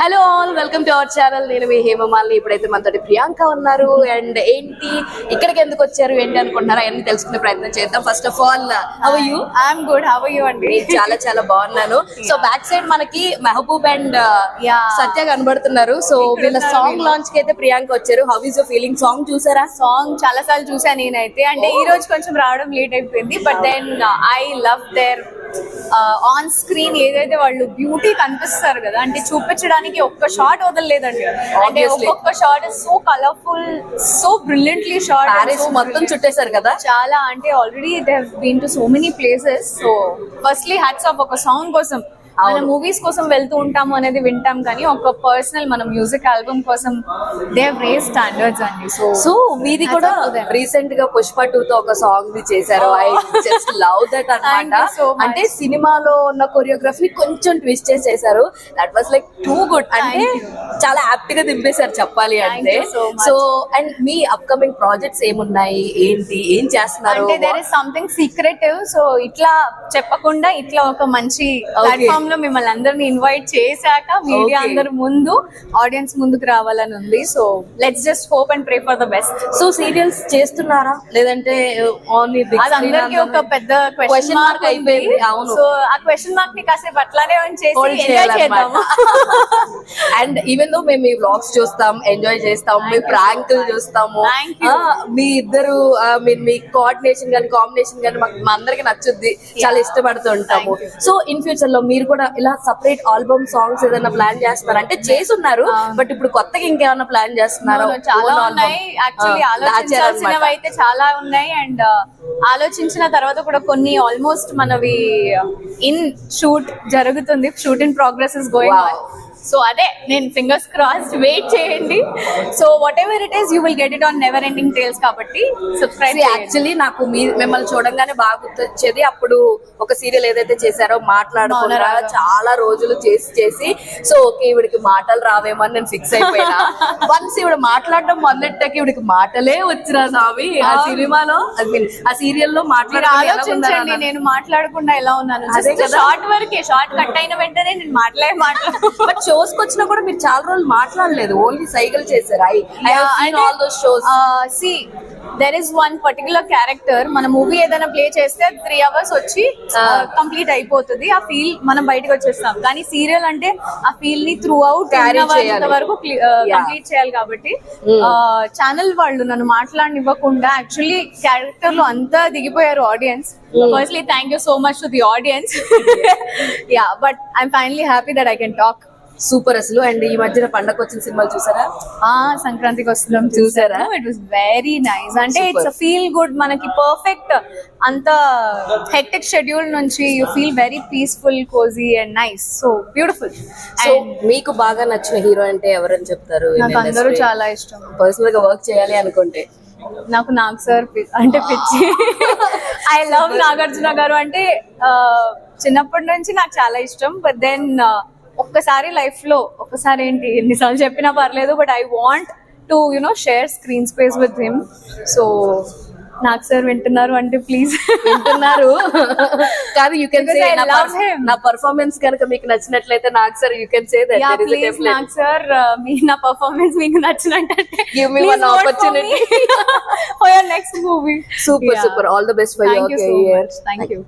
Hello all welcome to our channel నేను మీ హేమమాలిని. ఇప్పుడైతే మనతోటి ప్రియాంక ఉన్నారు. అండ్ ఏంటి? ఇక్కడికి ఎందుకు వచ్చారు? ఏంటి అనుకుంటున్నారా? అన్ని తెలుసుకునే ప్రయత్నం చేద్దాం. First of all how you I'm good how you అండి చాలా చాలా బాగున్నాను. సో బ్యాక్ సైడ్ మనకి మెహబూబ్ అండ్ Yeah. సత్య కనబడుతున్నారు. సో వీళ్ళ సాంగ్ లాంచ్కి అయితే ప్రియాంక వచ్చారు. హౌ ఇస్ ఫీలింగ్ సాంగ్ చూసారా? సాంగ్ చాలా సార్లు చూసాను నేనైతే. అంటే ఈ రోజు కొంచెం రావడం లేట్ అయిపోయింది. But then I love their on screen ఏదైతే వాళ్ళు బ్యూటీ కనిపిస్తారు కదా అంటే చూపించడానికి ఒక్క షాట్ వదలలేదండి. అంటే. ఒక్కొక్క shot so colourful so brilliantly shot Paris మొత్తం చుట్టేశారు కదా? చాలా అంటే already they been to so many places so firstly hats off ఒక సాంగ్ కోసం. మన. మూవీస్ కోసం వెళ్తూ ఉంటాము అనేది వింటాం కానీ ఒక పర్సనల్ మన మ్యూజిక్ ఆల్బమ్ కోసం దే రేస్ స్టాండర్డ్స్ అండి. సో సో మీది కూడా. రీసెంట్గా పుష్ప టూ తో ఒక సాంగ్ ది చేశారు. I just love that much. అంటే సినిమాలో ఉన్న కొరియోగ్రఫీ కొంచెం ట్విస్ట్ చేసి చేశారు that was like too good అంటే. చాలా యాప్ట్గా దింపేశారు చెప్పాలి అంటే. సో అండ్ మీ అప్కమింగ్ ప్రాజెక్ట్స్ ఏమున్నాయి? ఏంటి? ఏం చేస్తున్నారు? అంటే there is something secretive so ఇట్లా చెప్పకుండా ఇట్లా ఒక మంచి ప్లాట్ఫామ్ లో మిమ్మల్ని అందరిని ఇన్వైట్ చేశాక మీడియా. అందరి ముందు ఆడియన్స్ ముందుకు రావాలని ఉంది. So let's just hope and pray for the best so serials చేస్తున్నారా? లేదంటే ఓన్లీ అది అందరికి ఒక పెద్ద క్వశ్చన్ మార్క్ అయిపోయింది, అవును. సో ఆ క్వశ్చన్ మార్క్ని కాసేపు అట్లానే ఉంచేసి ఎంజాయ్ చేద్దాము. అండ్ ఈవెన్ దో మేము మీ వ్లాగ్స్ చూస్తాం ఎంజాయ్ చేస్తాం మీ ప్రాంకులు చూస్తాము మీ ఇద్దరు ఆ, మీ- కోఆర్డినేషన్ కానీ కాంబినేషన్ కానీ మాకు మా అందరికి నచ్చుద్ది. చాలా ఇష్టపడుతూ ఉంటాము. సో ఇన్ ఫ్యూచర్లో మీరు కూడా ఇలా సపరేట్ ఆల్బమ్ సాంగ్స్ ఏదైనా ప్లాన్ చేస్తున్నారు? అంటే చేస్తున్నారు బట్ ఇప్పుడు కొత్తగా ఇంకేమైనా ప్లాన్ చేస్తున్నారా? చాలా. ఉన్నాయి. యాక్చువల్లీ ఆలోచించాల్సినవి. అయితే చాలా ఉన్నాయి. అండ్ ఆలోచించిన తర్వాత కూడా కొన్ని ఆల్మోస్ట్ మనవి ఇన్ షూట్ జరుగుతుంది. Shoot in progress is going. On so అదే నేను ఫింగర్స్ క్రాస్డ్ వెయిట్ చేయండి. So whatever it is you will get it on never ending tales కాబట్టి సబ్స్క్రైబ్ యాక్చువల్లీ నాకు మీ మిమ్మల్ని చూడంగానే బాగా గుర్తొచ్చేది. అప్పుడు ఒక సీరియల్ ఏదైతే చేశారో మాట్లాడకుండా మౌనరాగం. చాలా రోజులు చేసి చేసి సో ఓకే ఈవిడికి మాటలు రావేమో అని నేను ఫిక్స్ అయిపోయినా. వన్స్ ఈవిడ మాట్లాడడం మొదలెట్టాక ఈవిడికి మాటలే వచ్చిరా స్వామి ఆ సినిమాలో? ఐ మీన్ ఆ సీరియల్లో మాట్లాడాలి నేను మాట్లాడకుండా ఎలా ఉన్నాను. షార్ట్ వరకే షార్ట్ కట్ అయిన వెంటనే నేను మాట్లాడే మాట్లాడు షోస్కి వచ్చినా కూడా మీరు చాలా రోజులు మాట్లాడలేదు. ఓన్లీ సైకిల్ చేశారు. I all those shows see there is one particular character మన మూవీ ఏదైనా ప్లే చేస్తే త్రీ అవర్స్ వచ్చి. కంప్లీట్ అయిపోతుంది. ఆ ఫీల్ మనం బయటకు వచ్చేస్తాం. కానీ సీరియల్ అంటే ఆ ఫీల్ని త్రూ అవుట్. వరకు. కంప్లీట్ చేయాలి కాబట్టి ఛానల్ వాళ్ళు నన్ను మాట్లాడనివ్వకుండా యాక్చువల్లీ క్యారెక్టర్లో అంతా దిగిపోయారు audience firstly thank you so much to the audience yeah but I'm finally happy that I can talk super అసలు. అండ్ ఈ మధ్యన పండగ వచ్చిన సినిమాలు చూసారా? ఆ సంక్రాంతికి వస్తున్నాం చూసారా? ఇట్ వాస్ వెరీ నైస్ అంటే. ఇట్స్ ఫీల్ గుడ్ మనకి పర్ఫెక్ట్ అంత హెక్టిక్ షెడ్యూల్ నుంచి you feel very peaceful cosy and nice so beautiful so మీకు బాగా నచ్చిన హీరో అంటే ఎవరని చెప్తారు నాకు అందరూ చాలా ఇష్టం. పర్సనల్గా వర్క్ చేయాలి అనుకుంటే. నాకు నాగ్ సార్ అంటే పిచ్చి. ఐ లవ్ నాగార్జున గారు. అంటే చిన్నప్పటి నుంచి నాకు చాలా ఇష్టం. బట్ దెన్ ఒక్కసారి లైఫ్లో ఒక్కసారి ఏంటి ఎన్నిసార్లు చెప్పినా పర్లేదు but I want to you know share screen space with him so నాకు సార్ వింటున్నారు అంటే ప్లీజ్ వింటున్నారు. కాదు యూ కెన్ సే. నా పర్ఫార్మెన్స్ కనుక మీకు నచ్చినట్లయితే నాకు sir you can say that please నాకు సార్ మీ నా పర్ఫార్మెన్స్ మీకు నచ్చినట్టే Give me one opportunity. For your next movie super super all the best for thank your you